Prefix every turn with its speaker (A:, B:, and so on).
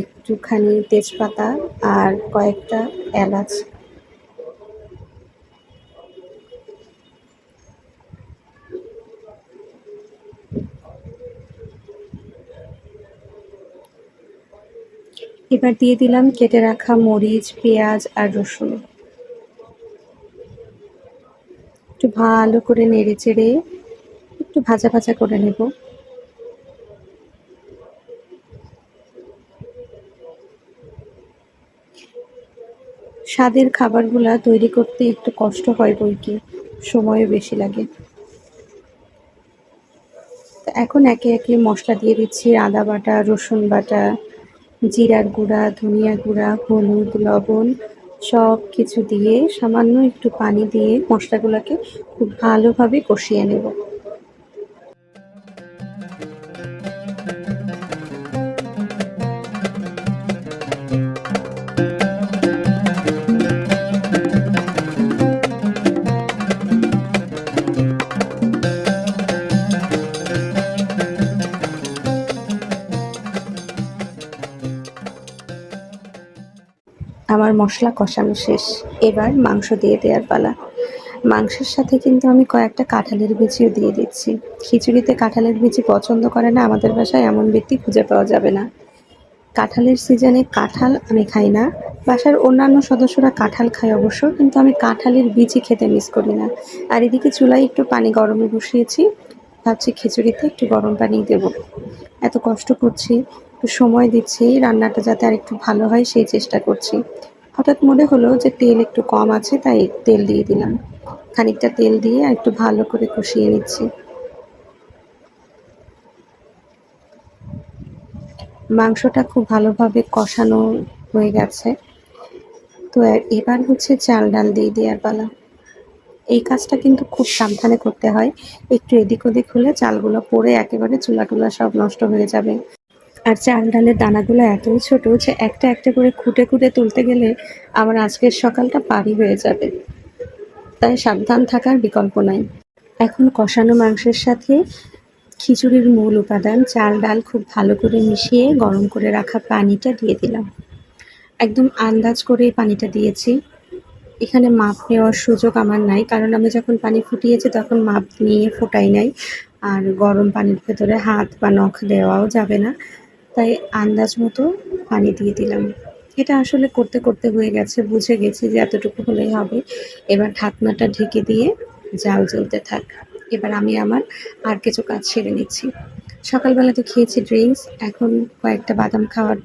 A: একটুখানি তেজপাতা আর কয়েকটা এলাচ। এবার দিয়ে দিলাম কেটে রাখা মরিচ, পেঁয়াজ আর রসুন। একটু ভালো করে নেড়ে চেড়ে একটু ভাজা ভাজা করে নেব। স্বাদের খাবারগুলা তৈরি করতে একটু কষ্ট হয় বই কি, সময়ও বেশি লাগে। এখন একে একে মশলা দিয়ে দিচ্ছি, আদা বাটা, রসুন বাটা, জিরার গুঁড়া, ধনিয়া গুঁড়া, হলুদ, লবণ, সব কিছু দিয়ে সামান্য একটু পানি দিয়ে মশলাগুলোকে খুব ভালোভাবে কষিয়ে নেব। আমার মশলা কষানো শেষ। এবার মাংস দিয়ে দেওয়ার পালা। মাংসের সাথে কিন্তু আমি কয়েকটা কাঁঠালের বিচিও দিয়ে দিচ্ছি। খিচুড়িতে কাঁঠালের বিচি পছন্দ করে না, আমাদের বাসায় এমন ব্যক্তি খুঁজে পাওয়া যাবে না। কাঁঠালের সিজনে কাঁঠাল আমি খাই না। বাসার অন্যান্য সদস্যরা কাঁঠাল খায় অবশ্য, কিন্তু আমি কাঁঠালের বিচি খেতে মিস করি না। আর এদিকে চুলায় একটু পানি গরমে বসিয়েছি। ভাবছি খিচুড়িতে একটু গরম পানি দেব। এত কষ্ট করছি। একটু সময় দিচ্ছি, রান্নাটা যাতে আর একটু ভালো হয়, সেই চেষ্টা করছি। হঠাৎ মনে হলো যে তেল একটু কম আছে, তাই তেল দিয়ে দিলাম। খানিকটা তেল দিয়ে একটু ভালো করে কষিয়ে নিচ্ছি। মাংসটা খুব ভালোভাবে কষানো হয়ে গেছে। তো এবার হচ্ছে চাল ডাল দিয়ে দেওয়ার পালা। এই কাজটা কিন্তু খুব সাবধানে করতে হয়। একটু এদিক ওদিক হলে চালগুলো পড়ে একেবারে চুলা টুলা সব নষ্ট হয়ে যাবে। আর চাল ডালের দানাগুলো এতই ছোট যে একটা একটা করে খুঁটে খুঁটে তুলতে গেলে আমার আজকের সকালটা পারি হয়ে যাবে। তাই সাবধান থাকার বিকল্প নাই। এখন কষানো মাংসের সাথে খিচুড়ির মূল উপাদান চাল ডাল খুব ভালো করে মিশিয়ে গরম করে রাখা পানিটা দিয়ে দিলাম। একদম আন্দাজ করে পানিটা দিয়েছি। এখানে মাপ নেওয়ার সুযোগ আমার নাই, কারণ আমি যখন পানি ফুটিয়েছি তখন মাপ নিয়ে ফোটাই নাই। আর গরম পানির ভেতরে হাত বা নখ দেওয়াও যাবে না। তাই আন্দাজ মতো পানি দিয়ে দিলাম। এটা আসলে করতে করতে হয়ে গেছে, বুঝে গেছি যে এতটুকু হলেই হবে। এবার ঢাকনাটা ঢেকে দিয়ে জাল জ্বলতে থাক। এবার আমি আমার আর কিছু কাজ সেরে নিচ্ছি। সকালবেলা তো খেয়েছি ড্রিঙ্কস এখন কয়েকটা বাদাম খাওয়ার